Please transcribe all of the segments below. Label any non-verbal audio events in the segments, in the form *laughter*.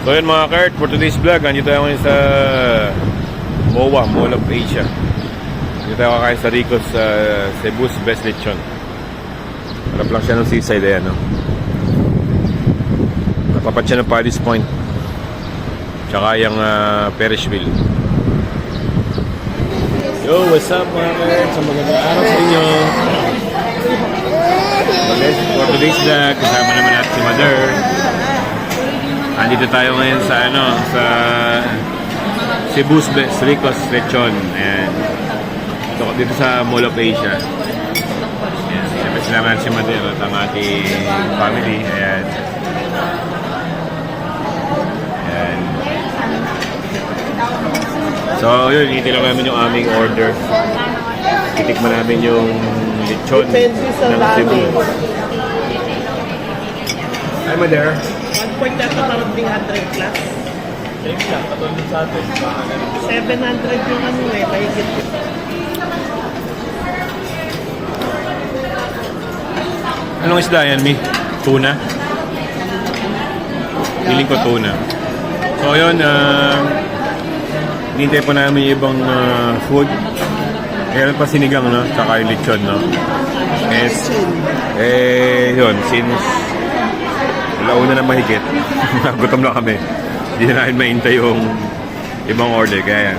So yun mga Kurt, for today's vlog, andito tayo ngayon sa MOA, Mall of Asia. Dito tayo kakain sa Rico's uh, Cebu's Best Lechon. Harap lang siya ng seaside, ayan no. Natapat siya ng Paris Point. Tsaka yung uh, wheel. Yo, what's up mga Kurt? Sa magandang araw sa inyo. For today's vlog, kasama naman natin si Mother. Andito tayo ngayon sa ano, sa Cebu's Best Ricos Lechon. Ayan. Ito ko dito sa Mall of Asia. Ayan. Siyempre salamat si Madero at ang ating family. Ayan. Ayan. So, yun, hindi lang namin yung aming order. Titikman namin yung lechon ng Cebu. Hi, Madero. 1.5 na parang 300 plus. Same lang, katulad sa atin. 700 yung ano eh, mahigit. Anong isda yan, Mi? Tuna? Piling ko tuna. So, yun, ah, uh, nintay po namin yung ibang uh, food. Meron pa sinigang, no? Tsaka yung lechon, no? Yes. Eh, yun, since launa na mahigit, *laughs* gutom na kami. Hindi na namin maintay yung ibang order, kaya yan.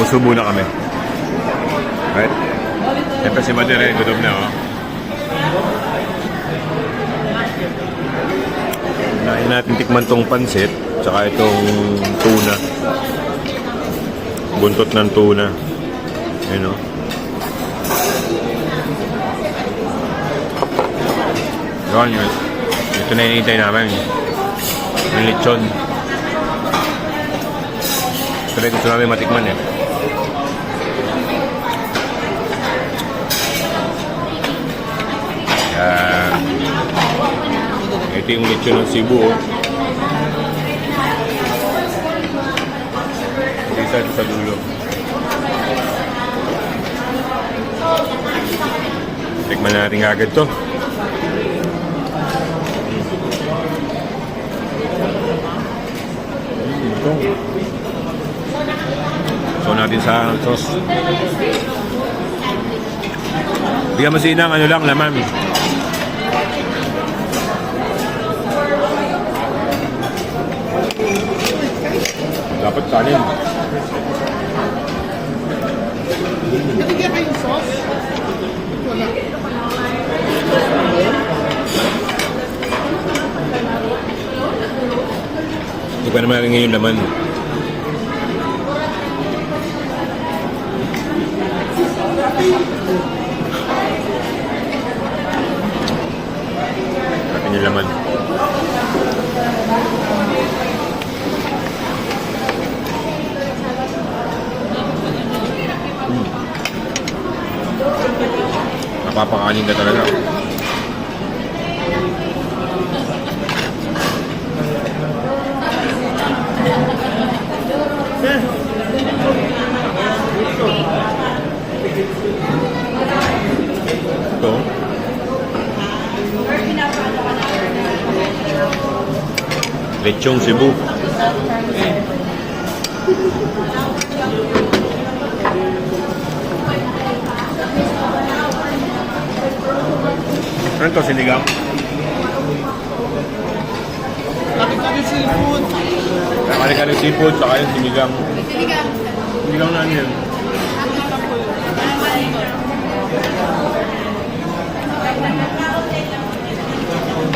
Buso muna kami. Right? Siyempre si Madere, gutom na, oh. Nahin natin tikman tong pansit, tsaka itong tuna. Buntot ng tuna. Ayun o. Yun, yun. Ito na hinihintay namin. Yung lechon. Ito na gusto namin matikman eh. Yan. Ito yung lechon ng Cebu. Oh. Isa sa dulo. Tikman natin agad to. Ito. So natin sa sauce. Bigyan mo sinang ano lang laman. Dapat kanin. Binigyan kayo yung sauce? Wala. Hindi pa naman ngayon laman. Akin yung laman. Hmm. Napapakanin ka talaga. Ito. Lechong Cebu. Ano to, sinigang? Kami-kami seafood. Kakalikali seafood, saka yung sinigang. Sinigang na ano yun?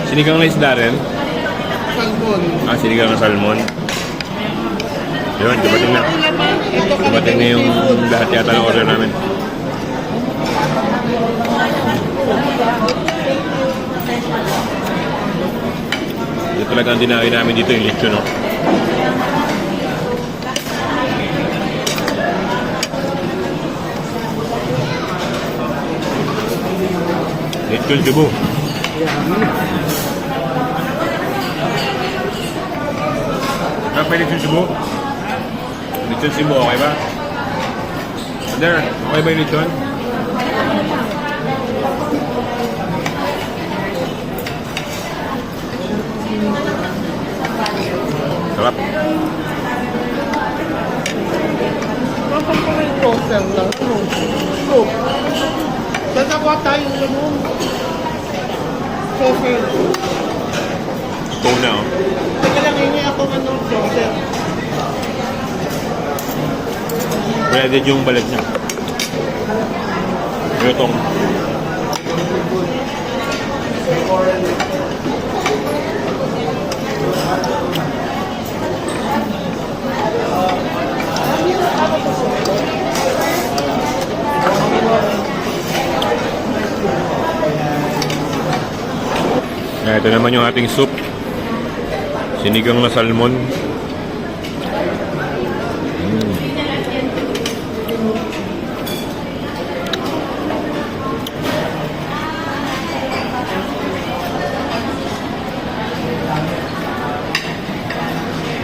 Sinigang na isda rin? Salmon. Ah, sinigang na salmon. Yun, dumating na. Dumating na yung lahat yata ng order namin. Ito talaga ang dinawi namin dito yung lechon, no? Lechon Cebu. Ano pa yung lechon Cebu? Lechon Cebu, okay ba? Mother, okay ba yung lechon? Sarap. Rin toaster lang. Soup. Dalawa tayong ano. Saucer. Tuna, oh. Teka lang, hingi ako ano, saucer. Breaded yung balat niya. Lutong. Ito naman yung ating soup. Sinigang na salmon.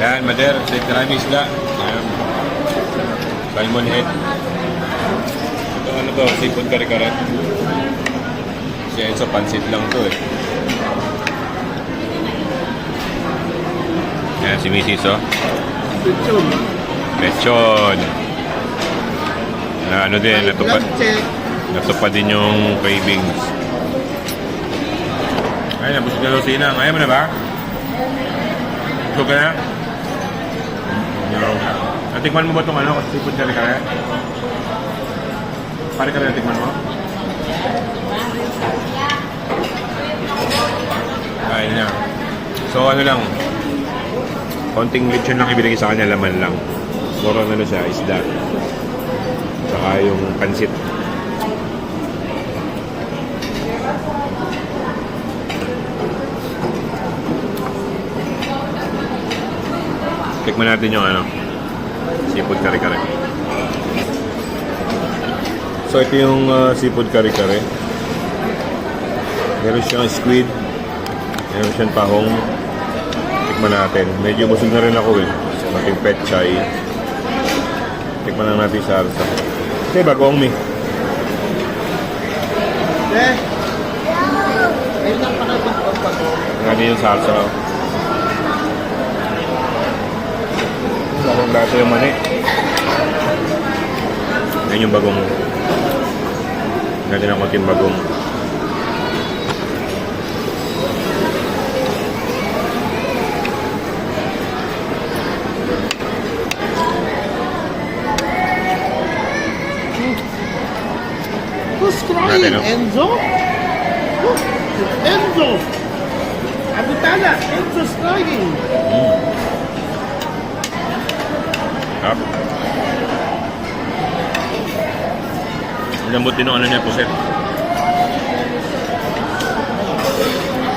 Yan, Mader, sa karami isda. Yan. Salmon head. Ito ano to, seafood kare-kare. Si Enzo, pansit lang to eh. Yan, si Mrs. oh. Lechon. Lechon. Na ano din, natupad, check. natupad din yung cravings. Ay, nabusog na daw si Inang. Ayaw mo na ba? Busog ka na? No. Natikman mo ba itong ano? Seafood kare-kare? Kare-kare natikman mo? Ay, na. So, ano lang. Konting lechon lang ibinigay sa kanya, laman lang. Puro ano siya, isda. Saka yung pansit. Tikman natin yung ano, seafood kare-kare. So ito yung uh, seafood kare-kare. Meron siyang squid. Meron siyang tahong. Tikman natin. Medyo busog na rin ako eh. Mating pet chai. Tikman lang natin sa arsa. Okay, bagong mi. Eh. Ayun lang pala yung pagbago. Ngayon yung salsa. oh. Bagong gato yung mani. Yan yung bagong. Ganyan ang konting bagong. Who's crying? Natin, no? Enzo? Who? Enzo! Abutala, Enzo's crying. Sarap. Ang lambot din ng ano niya, puset.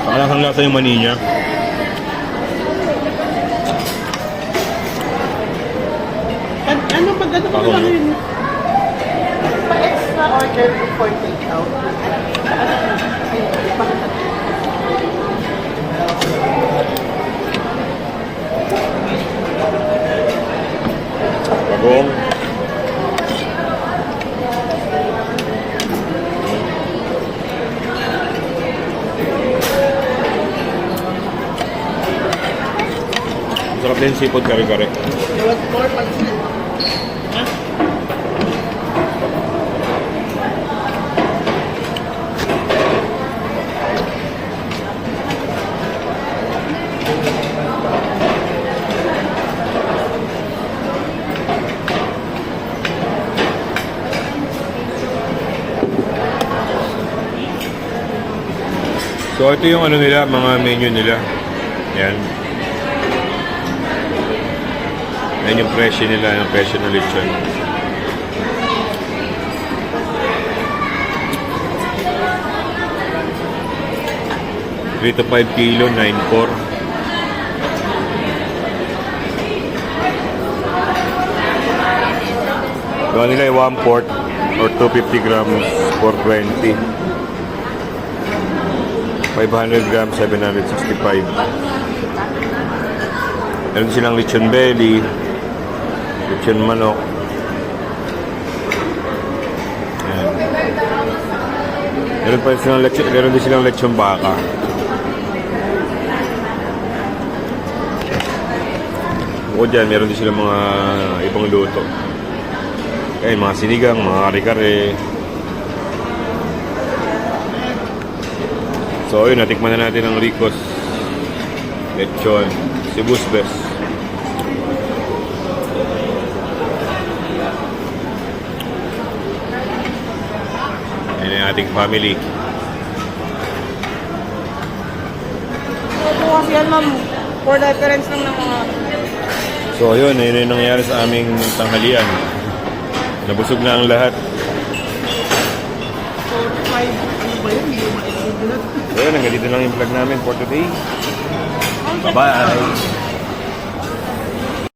Pakalasang lasa yung mani niya. An ano pag ano ba no? yun? Pa-extra order before take-out. Bagong. Masarap din seafood kare-kare. So ito yung ano nila, mga menu nila. Yan. Yan yung presyo nila, yung presyo ng lechon. Three to 5 kilo, 9.4. Gawa nila yung 1 port or 250 grams for 20. 500 grams, 765. Meron silang lechon belly, lechon manok. Meron pa silang lechon, meron din silang lechon baka. O dyan, meron din sila mga ibang luto. Eh, mga sinigang, mga kare-kare. So, ayun, natikman na natin ang Ricos. Lechon. Cebu's best. Ayan ang ating family. So, bukas yan, ma'am. For reference lang ng mga... So, ayun, ayun yung nangyari sa aming tanghalian. Nabusog na ang lahat. 45, ano yun? So, ayun, hanggang dito lang yung vlog namin for today. Bye-bye!